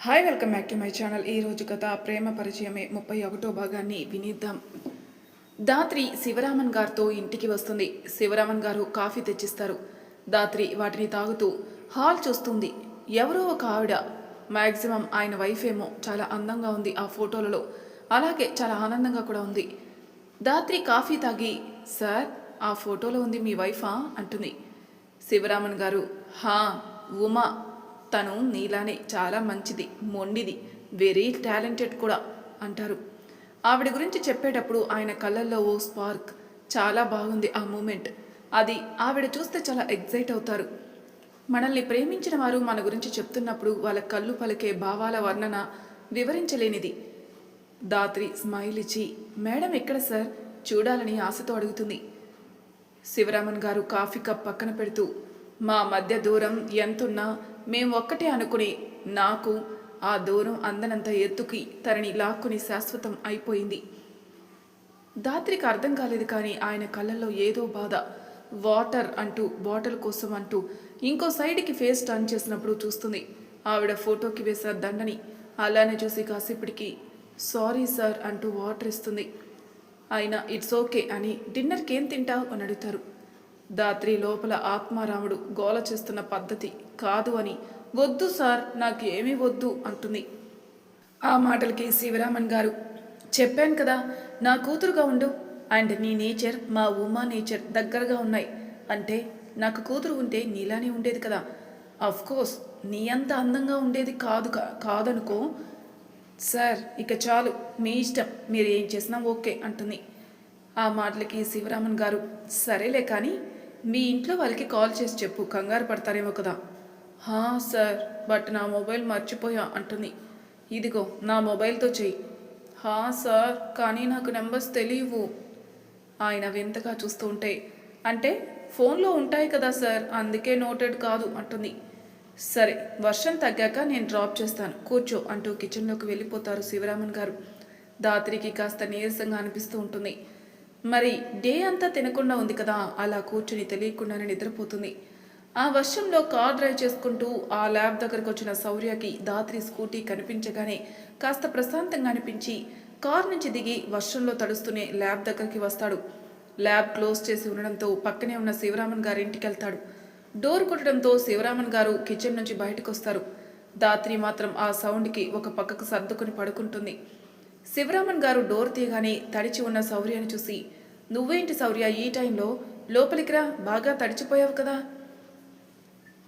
Hi welcome back to my channel ఈ రోజు కథ ప్రేమ పరిచయమే. ముప్పై ఒకటో భాగాన్ని వినిద్దాం. దాత్రి శివరామన్ గారితో ఇంటికి వస్తుంది. శివరామన్ గారు కాఫీ తెచ్చిస్తారు. దాత్రి వాటిని తాగుతూ హాల్ చూస్తుంది. ఎవరో ఒక ఆవిడ. మ్యాక్సిమం ఆయన వైఫ్ ఏమో చాలా అందంగా ఉంది ఆ ఫోటోలలో. అలాగే చాలా ఆనందంగా కూడా ఉంది. దాత్రి కాఫీ తాగి సార్ ఆ ఫోటోలో ఉంది మీ వైఫా? అంటుంది. శివరామన్ గారు హా ఉమా. తను నీలానే చాలా మంచిది మొండిది వెరీ టాలెంటెడ్ కూడా అంటారు. ఆవిడ గురించి చెప్పేటప్పుడు ఆయన కళ్ళల్లో ఓ స్పార్క్ చాలా బాగుంది ఆ మూమెంట్. అది ఆవిడ చూస్తే చాలా ఎగ్జైట్ అవుతారు. మనల్ని ప్రేమించిన వారు మన గురించి చెప్తున్నప్పుడు వాళ్ళ కళ్ళు పలికే భావాల వర్ణన వివరించలేనిది. దాత్రి స్మైల్ ఇచ్చి మేడం ఎక్కడ సార్? చూడాలని ఆశతో అడుగుతుంది. శివరామన్ గారు కాఫీ కప్ పక్కన పెడుతూ మా మధ్య దూరం ఎంతున్నా మేము ఒక్కటే అనుకుని నాకు ఆ దూరం అందనంత ఎత్తుకి తనని లాక్కుని శాశ్వతం అయిపోయింది. దాత్రికి అర్థం కాలేదు కానీ ఆయన కళ్ళల్లో ఏదో బాధ. వాటర్ అంటూ బాటిల్ కోసం అంటూ ఇంకో సైడ్కి ఫేస్ టర్న్ చేసినప్పుడు చూస్తుంది. ఆవిడ ఫోటోకి వేసిన దండని అలానే చూసి కాసేపటికి సారీ సార్ అంటూ వాటర్ ఇస్తుంది. అయినా ఇట్స్ ఓకే అని డిన్నర్కి ఏం తింటావు? అని అడుగుతారు. దాత్రి లోపల ఆత్మారాముడు గోల చేస్తున్న పద్ధతి కాదు అని వద్దు సార్ నాకు వద్దు అంటుంది. ఆ మాటలకి శివరామన్ గారు చెప్పాను కదా నా కూతురుగా ఉండు. అండ్ నీ నేచర్ మా ఉమా నేచర్ దగ్గరగా ఉన్నాయి. అంటే నాకు కూతురు ఉంటే నీలానే ఉండేది కదా. అఫ్ కోర్స్ నీ అంత అందంగా ఉండేది కాదు కా- కాదనుకో. సార్ ఇక చాలు మీ ఇష్టం మీరు ఏం చేసినా ఓకే అంటుంది. ఆ మాటలకి శివరామన్ గారు సరేలే కానీ మీ ఇంట్లో వాళ్ళకి కాల్ చేసి చెప్పు కంగారు పడతారేమో కదా. హా సార్ బట్ నా మొబైల్ మర్చిపోయా అంటుంది. ఇదిగో నా మొబైల్తో చెయ్యి. హా సార్ కానీ నాకు నెంబర్స్ తెలియవు ఆయన వింతగా చూస్తూ ఉంటే అంటే ఫోన్లో ఉంటాయి కదా సార్ అందుకే నోటెడ్ కాదు అంటుంది. సరే వర్షం తగ్గాక నేను డ్రాప్ చేస్తాను. కూర్చో అంటూ కిచెన్లోకి వెళ్ళిపోతారు శివరామన్ గారు. దాత్రికి కాస్త నీరసంగా అనిపిస్తూ ఉంటుంది. మరి డే అంతా తినకుండా ఉంది కదా? అలా కూర్చుని తెలియకుండానే నిద్రపోతుంది. ఆ వర్షంలో కార్ డ్రైవ్ చేసుకుంటూ ఆ ల్యాబ్ దగ్గరకు వచ్చిన శౌర్యకి దాత్రి స్కూటీ కనిపించగానే కాస్త ప్రశాంతంగా అనిపించి కార్ నుంచి దిగి వర్షంలో తడుస్తూనే ల్యాబ్ దగ్గరికి వస్తాడు. ల్యాబ్ క్లోజ్ చేసి ఉండడంతో పక్కనే ఉన్న శివరామన్ గారి ఇంటికి వెళ్తాడు. డోర్ కొట్టడంతో శివరామన్ గారు కిచెన్ నుంచి బయటకు వస్తారు దాత్రి మాత్రం ఆ సౌండ్కి ఒక పక్కకు సర్దుకుని పడుకుంటుంది. శివరామన్ గారు డోర్ తీయగానే తడిచి ఉన్న సౌర్యని చూసి నువ్వేంటి శౌర్య ఈ టైంలో లోపలికి రా బాగా తడిచిపోయావు కదా.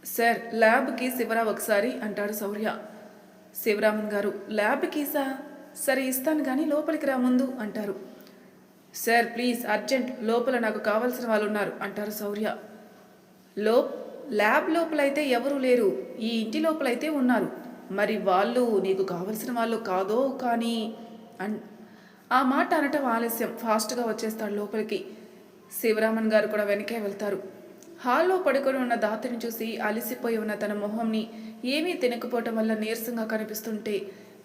సార్ ల్యాబ్కి శివరా ఒకసారి? అంటాడు శౌర్య. శివరామన్ గారు ల్యాబ్కి కీసా సరే ఇస్తాను కానీ లోపలికి రా ముందు అంటారు. సార్ ప్లీజ్ అర్జెంట్ లోపల నాకు కావాల్సిన వాళ్ళు ఉన్నారు అంటారు శౌర్య. లో ల్యాబ్ లోపలైతే ఎవరూ లేరు ఈ ఇంటి లోపలైతే ఉన్నారు. మరి వాళ్ళు నీకు కావలసిన వాళ్ళు కాదో కానీ అండ్ ఆ మాట అనటం ఆలస్యం. ఫాస్ట్గా వచ్చేస్తాడు లోపలికి. శివరామన్ గారు కూడా వెనకే వెళ్తారు. హాల్లో పడుకొని ఉన్న దాతని చూసి అలసిపోయి ఉన్న తన మొహంని ఏమీ తినకపోవటం వల్ల నీరసంగా కనిపిస్తుంటే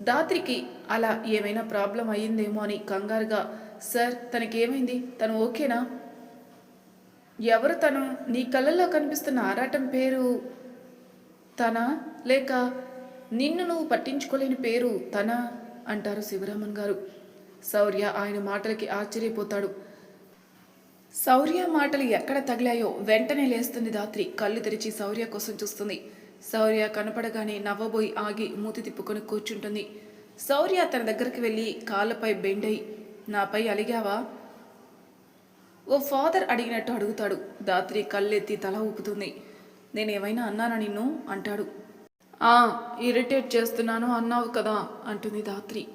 దాత్రికి అలా ఏమైనా ప్రాబ్లం అయ్యిందేమో అని కంగారుగా సార్ తనకేమైంది? తను ఓకేనా? ఎవరు తను? నీ కళ్ళల్లో కనిపిస్తున్న ఆరాటం పేరు తన? లేక నిన్ను నువ్వు పట్టించుకోలేని పేరు తన? అంటారు శివరామన్ గారు. శౌర్య ఆయన మాటలకి ఆశ్చర్యపోతాడు. శౌర్య మాటలు ఎక్కడ తగిలాయో వెంటనే లేస్తుంది దాత్రి. కళ్ళు తెరిచి శౌర్య కోసం చూస్తుంది. శౌర్య కనపడగానే నవ్వబోయి ఆగి మూతి తిప్పుకొని కూర్చుంటుంది. శౌర్య తన దగ్గరికి వెళ్ళి కాళ్ళపై బెండై నాపై అలిగావా? ఓ ఫాదర్ అడిగినట్టు అడుగుతాడు. దాత్రి కళ్ళెత్తి తల ఊపుతుంది. నేనేమైనా అన్నానా నిన్ను? అంటాడు. ఇరిటేట్ చేస్తున్నాను అన్నావు కదా అంటుంది దాత్రి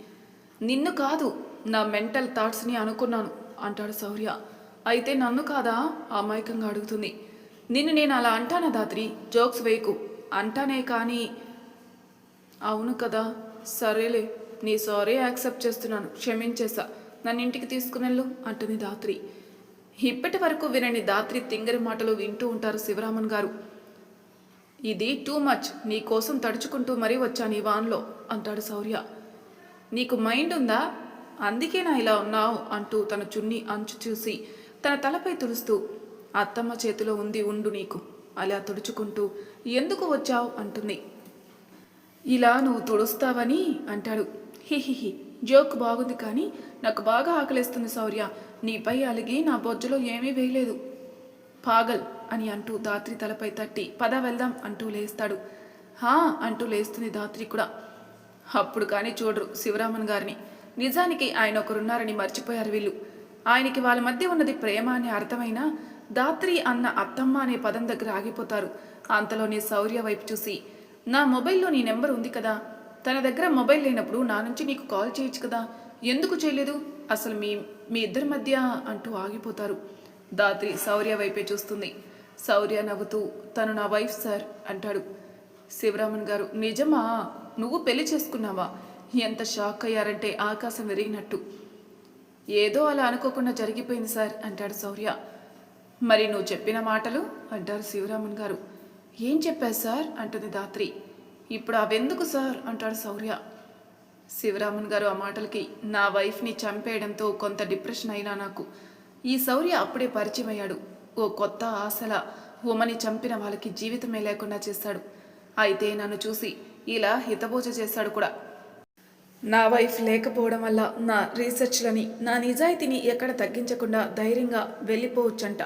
నిన్ను కాదు నా మెంటల్ థాట్స్ని అనుకున్నాను అంటాడు శౌర్య. అయితే నన్ను కాదా? అమాయకంగా అడుగుతుంది. నిన్ను నేను అలా అంటానా దాత్రి జోక్స్ వేయకు. అంటానే కానీ అవును కదా? సరేలే నీ సారీ యాక్సెప్ట్ చేస్తున్నాను క్షమించేసా నన్ను ఇంటికి తీసుకునెళ్ళు అంటుంది దాత్రి ఇప్పటి వరకు వినని దాత్రి తింగరి మాటలు వింటూ ఉంటారు శివరామన్ గారు. ఇది టూ మచ్ నీ కోసం తడుచుకుంటూ మరీ వచ్చాను ఈ వాన్లో అంటాడు శౌర్య. నీకు మైండ్ ఉందా? అందుకే నా ఇలా ఉన్నావు అంటూ తన చున్ని అంచు చూసి తన తలపై తుడుస్తూ అత్తమ్మ చేతిలో ఉంది ఉండు నీకు అలా తుడుచుకుంటూ ఎందుకు వచ్చావు? అంటుంది. ఇలా నువ్వు తుడుస్తావని అంటాడు. హిహిహి జోక్ బాగుంది కానీ నాకు బాగా ఆకలిస్తుంది శౌర్య. నీపై అలిగి నా బొజ్జలో ఏమీ వేయలేదు. పాగల్. అని అంటూ దాత్రి తలపై తట్టి పద వెళ్దాం అంటూ లేస్తాడు. హా అంటూ లేస్తుంది దాత్రి కూడా. అప్పుడు కానీ చూడరు శివరామన్ గారిని. నిజానికి ఆయన ఒకరున్నారని మర్చిపోయారు వీళ్ళు. ఆయనకి వాళ్ళ మధ్య ఉన్నది ప్రేమ అని అర్థమైనా దాత్రి అన్న అత్తమ్మ అనే పదం దగ్గర ఆగిపోతారు. అంతలోనే శౌర్య వైపు చూసి నా మొబైల్లో నీ నెంబర్ ఉంది కదా. తన దగ్గర మొబైల్ లేనప్పుడు నా నుంచి నీకు కాల్ చేయొచ్చు కదా. ఎందుకు చేయలేదు? అసలు మీ మీ ఇద్దరి మధ్య అంటూ ఆగిపోతారు. దాత్రి శౌర్య వైపే చూస్తుంది. శౌర్య నవ్వుతూ తను నా వైఫ్ సార్ అంటాడు. శివరామన్ గారు నిజమా? నువ్వు పెళ్ళి చేసుకున్నావా? ఎంత షాక్ అయ్యారంటే ఆకాశం విరిగినట్టు. ఏదో అలా అనుకోకుండా జరిగిపోయింది సార్ అంటాడు శౌర్య మరి నువ్వు చెప్పిన మాటలు? అంటారు శివరామన్ గారు. ఏం చెప్పారు సార్? అంటుంది దాత్రి ఇప్పుడు అవెందుకు సార్? అంటాడు శౌర్య శివరామన్ గారు ఆ మాటలకి నా వైఫ్ని చంపేయడంతో కొంత డిప్రెషన్ అయినా నాకు. ఈ శౌర్య అప్పుడే పరిచయం అయ్యాడు ఓ కొత్త ఆశల ఉమని చంపిన వాళ్ళకి జీవితమే లేకుండా చేస్తాడు. అయితే నన్ను చూసి ఇలా హితబోజ చేశాడు కూడా. నా వైఫ్ లేకపోవడం వల్ల నా రీసెర్చ్లని నా నిజాయితీని ఎక్కడ తగ్గించకుండా ధైర్యంగా వెళ్ళిపోవచ్చంట.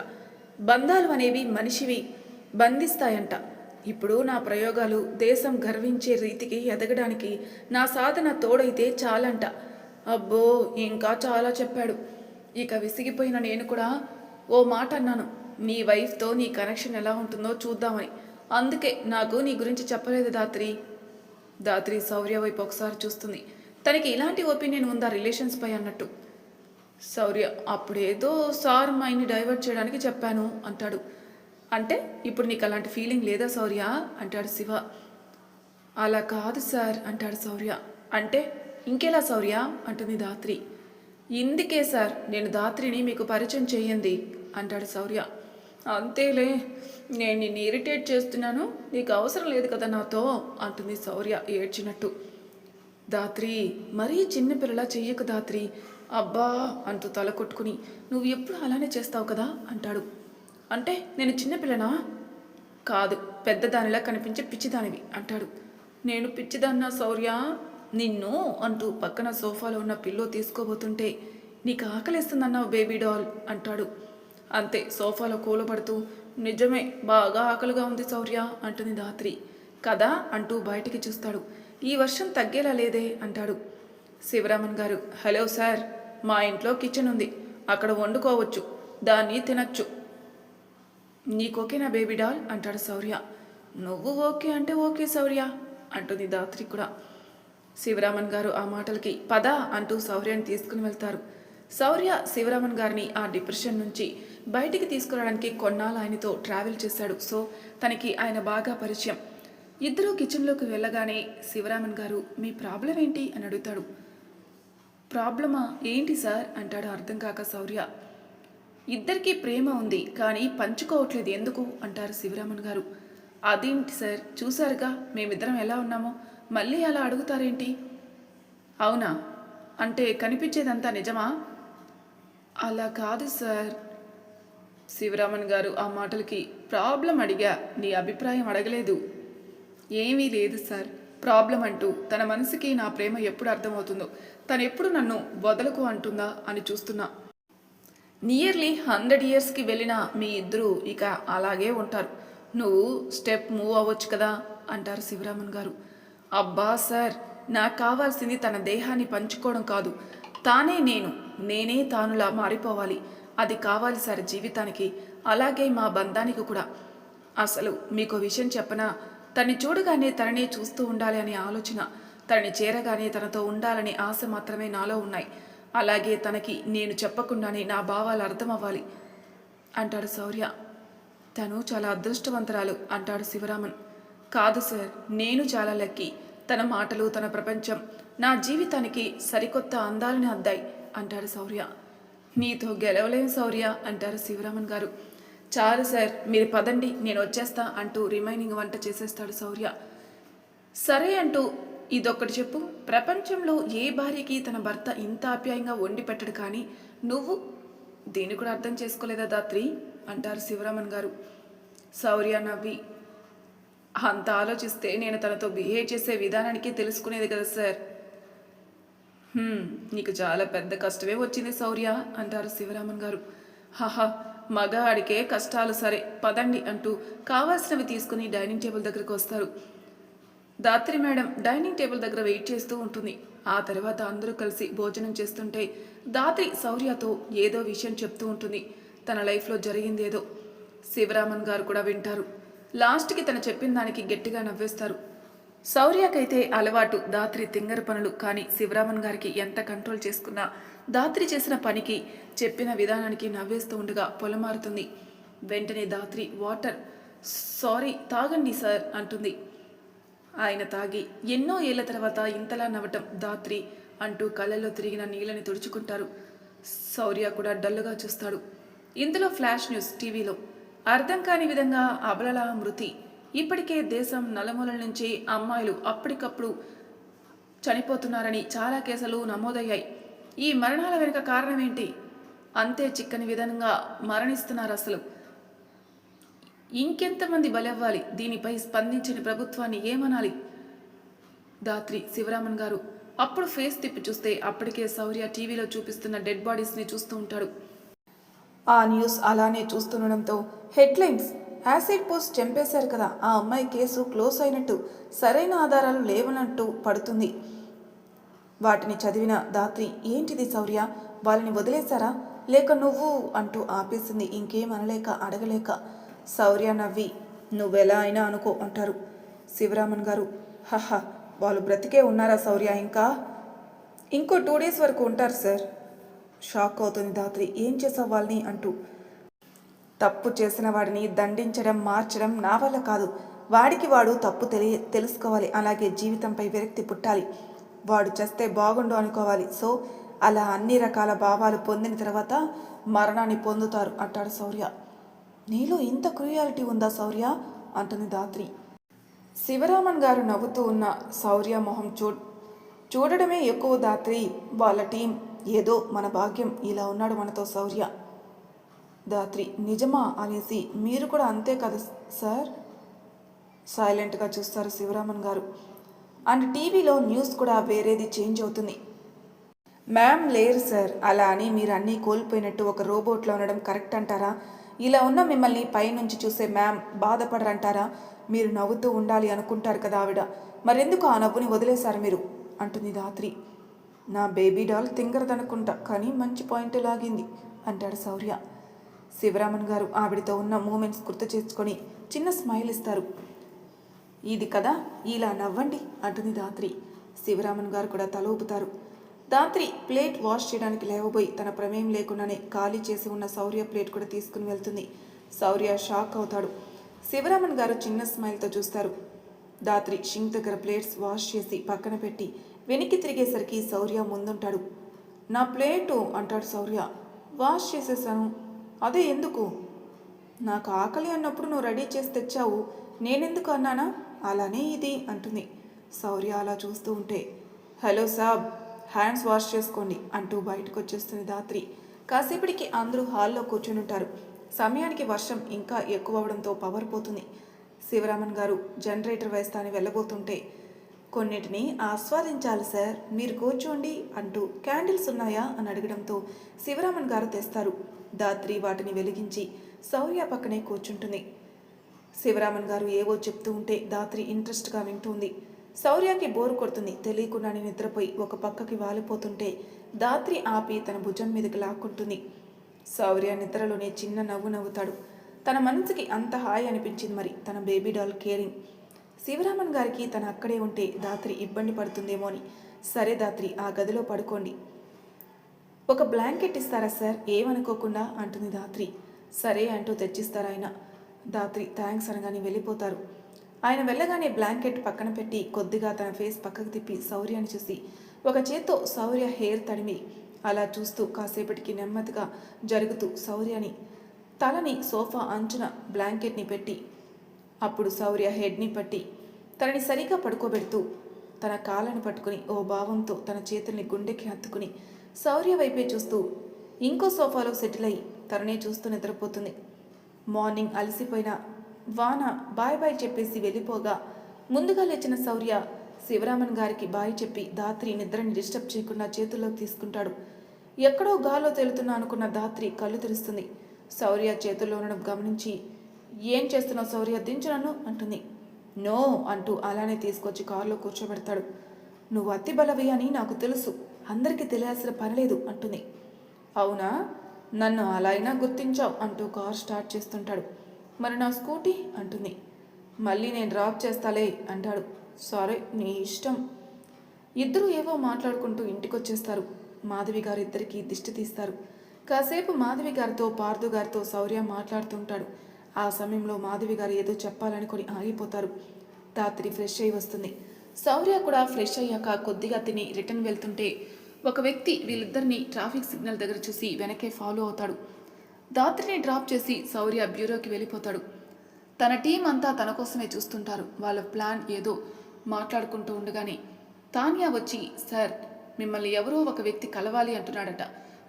బంధాలు అనేవి మనిషివి బంధిస్తాయంట. ఇప్పుడు నా ప్రయోగాలు దేశం గర్వించే రీతికి ఎదగడానికి నా సాధన తోడైతే చాలంట. అబ్బో ఇంకా చాలా చెప్పాడు. ఇక విసిగిపోయిన నేను కూడా ఓ మాట అన్నాను. నీ వైఫ్తో నీ కనెక్షన్ ఎలా ఉంటుందో చూద్దామని. అందుకే నాకు నీ గురించి చెప్పలేదు దాత్రి. దాత్రి శౌర్య వైపు ఒకసారి చూస్తుంది. తనకి ఇలాంటి ఒపీనియన్ ఉందా రిలేషన్స్ పై అన్నట్టు. శౌర్య అప్పుడేదో సార్ మైండ్ని డైవర్ట్ చేయడానికి చెప్పాను అంటాడు. అంటే ఇప్పుడు నీకు అలాంటి ఫీలింగ్ లేదా శౌర్య అంటాడు శివ. అలా కాదు సార్ అంటాడు శౌర్య అంటే ఇంకెలా శౌర్య అంటుంది దాత్రి. ఇందుకే సార్ నేను దాత్రిని మీకు పరిచయం చేయండి అంటాడు శౌర్య. అంతేలే నేను నిన్ను ఇరిటేట్ చేస్తున్నాను నీకు అవసరం లేదు కదా నాతో అంటుంది శౌర్య ఏడ్చినట్టు. దాత్రి మరీ చిన్నపిల్లలా చెయ్యకు దాత్రి అబ్బా అంటూ తల కొట్టుకుని నువ్వు ఎప్పుడు అలానే చేస్తావు కదా అంటాడు. అంటే నేను చిన్నపిల్లనా కాదు పెద్దదానిలా కనిపించే పిచ్చిదానివి అంటాడు. నేను పిచ్చిదాన్నా శౌర్య? నిన్ను అంటూ పక్కన సోఫాలో ఉన్న పిల్లో తీసుకోబోతుంటే నీకు ఆకలిస్తుందన్నావు బేబీ డాల్ అంటాడు. అంతే సోఫాలో కూలబడుతూ నిజమే బాగా ఆకలిగా ఉంది శౌర్య అంటుంది ధాత్రి. కదా అంటూ బయటికి చూస్తాడు. ఈ వర్షం తగ్గేలా లేదే అంటాడు. శివరామన్ గారు హలో సార్ మా ఇంట్లో కిచెన్ ఉంది. అక్కడ వండుకోవచ్చు. దాన్ని తినచ్చు. నీకు బేబీ డాల్? అంటాడు శౌర్య. నువ్వు ఓకే అంటే ఓకే శౌర్య అంటుంది ధాత్రి కూడా. శివరామన్ గారు ఆ మాటలకి పద అంటూ శౌర్యాన్ని తీసుకుని వెళ్తారు. శౌర్య శివరామన్ గారిని ఆ డిప్రెషన్ నుంచి బయటికి తీసుకురావడానికి కొన్నాళ్ళు ఆయనతో ట్రావెల్ చేశాడు. సో తనకి ఆయన బాగా పరిచయం. ఇద్దరూ కిచెన్లోకి వెళ్ళగానే శివరామన్ గారు మీ ప్రాబ్లం ఏంటి? అని అడుగుతాడు. ప్రాబ్లమా? ఏంటి సార్? అంటాడు అర్థం కాక శౌర్య. ఇద్దరికీ ప్రేమ ఉంది కానీ పంచుకోవట్లేదు. ఎందుకు? అంటారు శివరామన్ గారు. అదేంటి సార్? చూసారుగా మేమిద్దరం ఎలా ఉన్నామో? మళ్ళీ అలా అడుగుతారేంటి? అవునా? అంటే కనిపించేదంతా నిజమా? అలా కాదు సార్. శివరామన్ గారు ఆ మాటలకి ప్రాబ్లం అడిగా. నీ అభిప్రాయం అడగలేదు. ఏమీ లేదు సార్. ప్రాబ్లం అంటూ తన మనసుకి నా ప్రేమ ఎప్పుడు అర్థమవుతుందో తను ఎప్పుడు నన్ను వదలకు అంటుందా అని చూస్తున్నా. నియర్లీ హండ్రెడ్ ఇయర్స్కి వెళ్ళిన మీ ఇద్దరు ఇక అలాగే ఉంటారు. నువ్వు స్టెప్ మూవ్ అవ్వచ్చు కదా? అంటారు శివరామన్ గారు. అబ్బా సార్ నాకు కావాల్సింది తన దేహాన్ని పంచుకోవడం కాదు. తానే నేను నేనే తానులా మారిపోవాలి. అది కావాలి సార్ జీవితానికి అలాగే మా బంధానికి కూడా. అసలు మీకు విషయం చెప్పనా తన్ని చూడగానే తననే చూస్తూ ఉండాలి అనే ఆలోచన తనని చేరగానే తనతో ఉండాలనే ఆశ మాత్రమే నాలో ఉన్నాయి. అలాగే తనకి నేను చెప్పకుండానే నా భావాలు అర్థమవ్వాలి. అంటాడు శౌర్య. తను చాలా అదృష్టవంతరాలు అంటాడు శివరామన్. కాదు సార్. నేను చాలా లక్కీ. తన మాటలు తన ప్రపంచం. నా జీవితానికి సరికొత్త అందాలని అద్దాయి అంటారు శౌర్య. నీతో గెలవలేం శౌర్య అంటారు శివరామన్ గారు. చాలు సార్. మీరు పదండి. నేను వచ్చేస్తా అంటూ రిమైనింగ్ వంట చేసేస్తాడు శౌర్య. సరే అంటూ ఇదొక్కటి చెప్పు. ప్రపంచంలో ఏ భార్యకి తన భర్త ఇంత ఆప్యాయంగా వండి పెట్టడు కానీ నువ్వు దీన్ని కూడా అర్థం చేసుకోలేదా దాత్రి అంటారు శివరామన్ గారు. శౌర్య నవ్వి అంత ఆలోచిస్తే నేను తనతో బిహేవ్ చేసే విధానానికి తెలుసుకునేది కదా సార్. నీకు చాలా పెద్ద కష్టమే వచ్చింది శౌర్య అంటారు శివరామన్ గారు. హహా మగాడికే కష్టాలు సరే పదండి అంటూ కావాల్సినవి తీసుకుని డైనింగ్ టేబుల్ దగ్గరకు వస్తారు. దాత్రి మేడం డైనింగ్ టేబుల్ దగ్గర వెయిట్ చేస్తూ ఉంటుంది. ఆ తర్వాత అందరూ కలిసి భోజనం చేస్తుంటే దాత్రి శౌర్యతో ఏదో విషయం చెప్తూ ఉంటుంది. తన లైఫ్లో జరిగిందేదో శివరామన్ గారు కూడా వింటారు. లాస్ట్కి తను చెప్పిన దానికి గట్టిగా నవ్వేస్తారు. శౌర్యకైతే అలవాటు దాత్రి తింగర పనులు కానీ శివరామన్ గారికి ఎంత కంట్రోల్ చేసుకున్నా దాత్రి చేసిన పనికి చెప్పిన విధానానికి నవ్వేస్తూ ఉండగా పొలమారుతుంది. వెంటనే దాత్రి వాటర్ సారీ తాగండి సార్ అంటుంది. ఆయన తాగి ఎన్నో ఏళ్ళ తర్వాత ఇంతలా నవ్వటం దాత్రి అంటూ కళ్ళల్లో తిరిగిన నీళ్ళని తుడుచుకుంటారు. శౌర్య కూడా డల్లుగా చూస్తాడు. ఇందులో ఫ్లాష్ న్యూస్ టీవీలో. అర్థం కాని విధంగా అబలల మృతి. ఇప్పటికే దేశం నలుమూలల నుంచి అమ్మాయిలు అప్పటికప్పుడు చనిపోతున్నారని చాలా కేసులు నమోదయ్యాయి. ఈ మరణాల వెనుక కారణం ఏంటి? అంతే చిక్కని విధంగా మరణిస్తున్నారు అసలు. ఇంకెంతమంది బలవ్వాలి? దీనిపై స్పందించిన ప్రభుత్వాన్ని ఏమనాలి? దాత్రి శివరామన్ గారు అప్పుడు ఫేస్ తిప్పి చూస్తే అప్పటికే శౌర్య టీవీలో చూపిస్తున్న డెడ్ బాడీస్ని చూస్తూ ఉంటాడు. ఆ న్యూస్ అలానే చూస్తుండడంతో హెడ్లైన్స్. యాసిడ్ పోస్ట్ చంపేశారు కదా ఆ అమ్మాయి కేసు క్లోజ్ అయినట్టు సరైన ఆధారాలు లేవనట్టు పడుతుంది. వాటిని చదివిన దాత్రి ఏంటిది శౌర్య వాళ్ళని వదిలేశారా? లేక నువ్వు అంటూ ఆపేసింది. ఇంకేం అనలేక అడగలేక శౌర్య నవ్వి నువ్వెలా అయినా అనుకో అంటారు శివరామన్ గారు. హహ వాళ్ళు బ్రతికే ఉన్నారా శౌర్య ఇంకా? ఇంకో టూ డేస్ వరకు ఉంటారు సార్. షాక్ అవుతుంది దాత్రి ఏం చేసావు వాళ్ళని? అంటూ తప్పు చేసిన వాడిని దండించడం మార్చడం నా వల్ల కాదు. వాడికి వాడు తప్పు తెలియ తెలుసుకోవాలి. అలాగే జీవితంపై విరక్తి పుట్టాలి. వాడు చేస్తే బాగుండు అనుకోవాలి. సో అలా అన్ని రకాల భావాలు పొందిన తర్వాత మరణాన్ని పొందుతారు అంటాడు శౌర్య. నీలో ఇంత క్రూయాలిటీ ఉందా శౌర్య? అంటుంది దాత్రి శివరామన్ గారు నవ్వుతూ ఉన్న శౌర్య మొహం చూ చూడడమే ఎక్కువ దాత్రి వాళ్ళ టీం ఏదో మన భాగ్యం. ఇలా ఉన్నాడు మనతో శౌర్య. దాత్రి నిజమా అనేసి మీరు కూడా అంతే కదా సార్? సైలెంట్గా చూస్తారు శివరామన్ గారు. అండ్ టీవీలో న్యూస్ కూడా వేరేది చేంజ్ అవుతుంది. మ్యామ్ లేరు సార్. అలా అని మీరు అన్నీ కోల్పోయినట్టు ఒక రోబోట్లో ఉండడం కరెక్ట్ అంటారా? ఇలా ఉన్న మిమ్మల్ని పైనుంచి చూసే మ్యామ్ బాధపడరంటారా? మీరు నవ్వుతూ ఉండాలి అనుకుంటారు కదా ఆవిడ. మరెందుకు ఆ నవ్వుని వదిలేశారు మీరు? అంటుంది దాత్రి. నా బేబీ డాల్ తింగరదనుకుంటా కానీ మంచి పాయింట్ లాగింది అంటాడు శౌర్య. శివరామన్ గారు ఆవిడతో ఉన్న మూమెంట్స్ గుర్తు చేసుకొని చిన్న స్మైల్ ఇస్తారు. ఇది కదా ఇలా నవ్వండి అంటుంది దాత్రి శివరామన్ గారు కూడా తల ఊపుతారు. దాత్రి ప్లేట్ వాష్ చేయడానికి లేవబోయి తన ప్రమేయం లేకుండానే ఖాళీ చేసి ఉన్న శౌర్య ప్లేట్ కూడా తీసుకుని వెళ్తుంది. శౌర్య షాక్ అవుతాడు. శివరామన్ గారు చిన్న స్మైల్తో చూస్తారు. దాత్రి షింక్ దగ్గర ప్లేట్స్ వాష్ చేసి పక్కన పెట్టి వెనక్కి తిరిగేసరికి శౌర్య ముందుంటాడు. నా ప్లేటు అంటాడు శౌర్య వాష్ చేసేసాను. అదే ఎందుకు? నాకు ఆకలి అన్నప్పుడు నువ్వు రెడీ చేసి తెచ్చావు. నేనెందుకు అన్నానా? అలానే ఇది అంటుంది. శౌర్య అలా చూస్తూ ఉంటే హలో సాబ్ హ్యాండ్స్ వాష్ చేసుకోండి అంటూ బయటకు వచ్చేస్తుంది దాత్రి కాసేపటికి అందరూ హాల్లో కూర్చుని ఉంటారు సమయానికి వర్షం ఇంకా ఎక్కువ అవడంతో పవర్ పోతుంది. శివరామన్ గారు జనరేటర్ వేస్తాని వెళ్ళబోతుంటే కొన్నిటిని ఆస్వాదించాలి సార్. మీరు కూర్చోండి అంటూ క్యాండిల్స్ ఉన్నాయా అని అడగడంతో శివరామన్ గారు తెస్తారు. దాత్రి వాటిని వెలిగించి శౌర్య పక్కనే కూర్చుంటుంది. శివరామన్ గారు ఏవో చెప్తూ ఉంటే దాత్రి ఇంట్రెస్ట్గా వింటుంది. శౌర్యకి బోరు కొడుతుంది. తెలియకుండానే నిద్రపోయి ఒక పక్కకి వాలిపోతుంటే దాత్రి ఆపి తన భుజం మీదకి లాక్కుంటుంది. శౌర్య నిద్రలోనే చిన్న నవ్వు నవ్వుతాడు. తన మనసుకి అంత హాయి అనిపించింది మరి తన బేబీ డాల్ కేరింగ్. శివరామన్ గారికి తన అక్కడే ఉంటే దాత్రి ఇబ్బంది పడుతుందేమో అని. సరే దాత్రి ఆ గదిలో పడుకోండి. ఒక బ్లాంకెట్ ఇస్తారా సార్? ఏమనుకోకుండా అంటుంది దాత్రి. సరే అంటూ తెచ్చిస్తారు ఆయన. దాత్రి థ్యాంక్స్ అనగానే వెళ్ళిపోతారు. ఆయన వెళ్ళగానే బ్లాంకెట్ పక్కన పెట్టి కొద్దిగా తన ఫేస్ పక్కకు తిప్పి శౌర్యాన్ని చూసి ఒక చేత్తో శౌర్య హెయిర్ తడిమి అలా చూస్తూ కాసేపటికి నెమ్మదిగా జరుగుతూ శౌర్యని తలని సోఫా అంచున బ్లాంకెట్ని పెట్టి అప్పుడు శౌర్య హెడ్ని పట్టి తనని సరిగా పడుకోబెడుతూ తన కాళ్ళను పట్టుకుని ఓ భావంతో తన చేతుల్ని గుండెకి హత్తుకుని శౌర్య వైపే చూస్తూ ఇంకో సోఫాలో సెటిల్ అయి తననే చూస్తూ నిద్రపోతుంది. మార్నింగ్ అలసిపోయిన వాన బాయ్ బాయ్ చెప్పేసి వెళ్ళిపోగా ముందుగా లేచిన శౌర్య శివరామన్ గారికి బాయ్ చెప్పి దాత్రి నిద్రని డిస్టర్బ్ చేయకుండా చేతుల్లోకి తీసుకుంటాడు. ఎక్కడో గాల్లో తేలుతున్నా అనుకున్న దాత్రి కళ్ళు తెరుస్తుంది. శౌర్య చేతుల్లో ఉండడం గమనించి ఏం చేస్తున్నావు సౌర్య? దించు అంటుంది. నో అంటూ అలానే తీసుకొచ్చి కారులో కూర్చోబెడతాడు. నువ్వు అతి బలవి అని నాకు తెలుసు. అందరికీ తెలియాల్సిన పనిలేదు అంటుంది. అవునా? నన్ను అలా అయినా గుర్తించావు అంటూ కార్ స్టార్ట్ చేస్తుంటాడు. మరి నా స్కూటీ? అంటుంది. మళ్ళీ నేను డ్రాప్ చేస్తాలే అంటాడు. సారీ నీ ఇష్టం. ఇద్దరు ఏవో మాట్లాడుకుంటూ ఇంటికొచ్చేస్తారు. మాధవి గారు ఇద్దరికి దిష్టి తీస్తారు. కాసేపు మాధవి గారితో పార్థు గారితో శౌర్య మాట్లాడుతుంటాడు. ఆ సమయంలో మాధవి గారు ఏదో చెప్పాలనుకొని ఆగిపోతారు. రాత్రి ఫ్రెష్ అయి వస్తుంది. శౌర్య కూడా ఫ్రెష్ అయ్యాక కొద్దిగా తిని రిటర్న్ వెళ్తుంటే ఒక వ్యక్తి వీళ్ళిద్దరిని ట్రాఫిక్ సిగ్నల్ దగ్గర చూసి వెనకే ఫాలో అవుతాడు. దాత్రిని డ్రాప్ చేసి శౌర్య బ్యూరోకి వెళ్ళిపోతాడు. తన టీం అంతా తన కోసమే చూస్తుంటారు. వాళ్ళ ప్లాన్ ఏదో మాట్లాడుకుంటూ ఉండగానే తాన్యా వచ్చి సార్ మిమ్మల్ని ఎవరో ఒక వ్యక్తి కలవాలి అంటున్నాడట.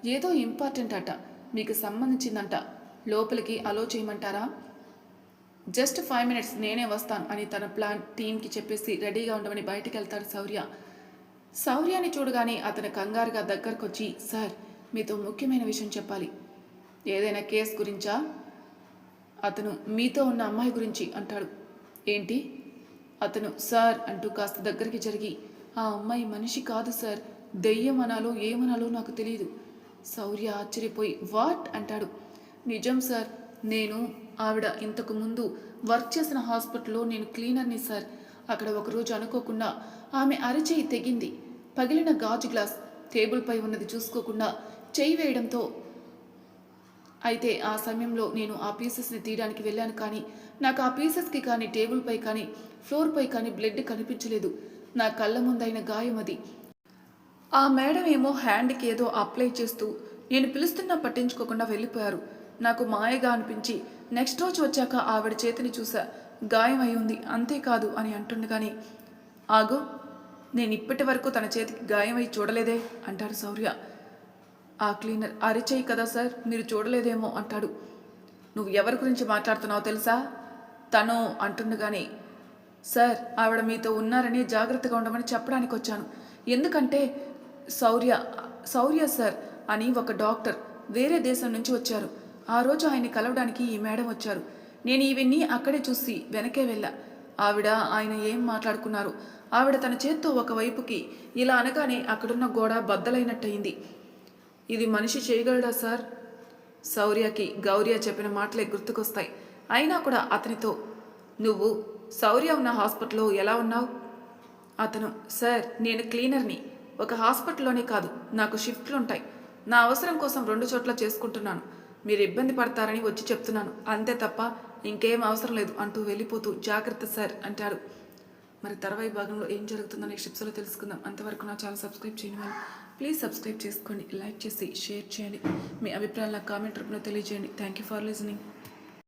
ఏదో ఇంపార్టెంట్ అట. మీకు సంబంధించిందంట. లోపలికి అలో చేయమంటారా? జస్ట్ ఫైవ్ మినిట్స్ నేనే వస్తాను అని తన ప్లాన్ టీంకి చెప్పేసి రెడీగా ఉండమని బయటికి వెళ్తాడు శౌర్య. శౌర్యాన్ని చూడగానే అతను కంగారుగా దగ్గరకొచ్చి సార్ మీతో ముఖ్యమైన విషయం చెప్పాలి. ఏదైనా కేస్ గురించా? అతను మీతో ఉన్న అమ్మాయి గురించి అంటాడు. ఏంటి? అతను సార్ అంటూ కాస్త దగ్గరికి జరిగి ఆ అమ్మాయి మనిషి కాదు సార్. దెయ్యం అనాలో ఏమనాలో నాకు తెలియదు శౌర్య ఆశ్చర్యపోయి వాట్? అంటాడు. నిజం సార్. నేను ఆవిడ ఇంతకుముందు వర్క్ చేసిన హాస్పిటల్లో నేను క్లీనర్ని సార్. అక్కడ ఒకరోజు అనుకోకుండా ఆమె అరచేయి తెగింది. పగిలిన గాజు గ్లాస్ టేబుల్పై ఉన్నది చూసుకోకుండా చేయి వేయడంతో అయితే ఆ సమయంలో నేను ఆ పీసెస్ని తీయడానికి వెళ్ళాను కానీ నాకు ఆ పీసెస్కి కానీ టేబుల్పై కానీ ఫ్లోర్పై కానీ బ్లడ్ కనిపించలేదు. నా కళ్ళ ముందైన గాయం అది. ఆ మేడం ఏమో హ్యాండ్కి ఏదో అప్లై చేస్తూ నేను పిలుస్తున్నా పట్టించుకోకుండా వెళ్ళిపోయారు. నాకు మాయగా అనిపించి నెక్స్ట్ రోజు వచ్చాక ఆవిడ చేతిని చూసా. గాయం ఉంది అంతేకాదు అని అంటుండగానే ఆగు నేను ఇప్పటి వరకు తన చేతికి గాయం చూడలేదే అంటాడు శౌర్య. ఆ క్లీనర్ అరిచేయి కదా సార్ మీరు చూడలేదేమో అంటాడు. నువ్వు ఎవరి గురించి మాట్లాడుతున్నావో తెలుసా? తను అంటుండగానే సార్ ఆవిడ మీతో ఉన్నారని జాగ్రత్తగా ఉండమని చెప్పడానికి వచ్చాను ఎందుకంటే శౌర్య శౌర్య సార్ అని ఒక డాక్టర్ వేరే దేశం నుంచి వచ్చారు. ఆ రోజు ఆయన్ని కలవడానికి ఈ మేడం వచ్చారు. నేను ఇవన్నీ అక్కడే చూసి వెనకే వెళ్ళా. ఆవిడ ఆయన ఏం మాట్లాడుకున్నారు? ఆవిడ తన చేత్తో ఒకవైపుకి ఇలా అనగానే అక్కడున్న గోడ బద్దలైనట్టయింది. ఇది మనిషి చేయగలడా సార్? శౌర్యకి గౌర్య చెప్పిన మాటలే గుర్తుకొస్తాయి. అయినా కూడా అతనితో నువ్వు శౌర్య ఉన్న హాస్పిటల్లో ఎలా ఉన్నావు? అతను సార్ నేను క్లీనర్ని. ఒక హాస్పిటల్లోనే కాదు నాకు షిఫ్ట్లు ఉంటాయి నా అవసరం కోసం రెండు చోట్ల చేసుకుంటున్నాను. మీరు ఇబ్బంది పడతారని వచ్చి చెప్తున్నాను. అంతే తప్ప ఇంకేం అవసరం లేదు అంటూ వెళ్ళిపోతూ జాగ్రత్త సార్ అంటాడు. మరి తర్వాయి భాగంలో ఏం జరుగుతుందో నెక్స్ట్ ఎపిసోడ్లో తెలుసుకుందాం. అంతవరకు నా ఛానల్ సబ్స్క్రైబ్ చేయని వాళ్ళు ప్లీజ్ సబ్స్క్రైబ్ చేసుకోండి లైక్ చేసి షేర్ చేయండి. మీ అభిప్రాయాలను కామెంట్ రూపంలో తెలియజేయండి. Thank you for listening.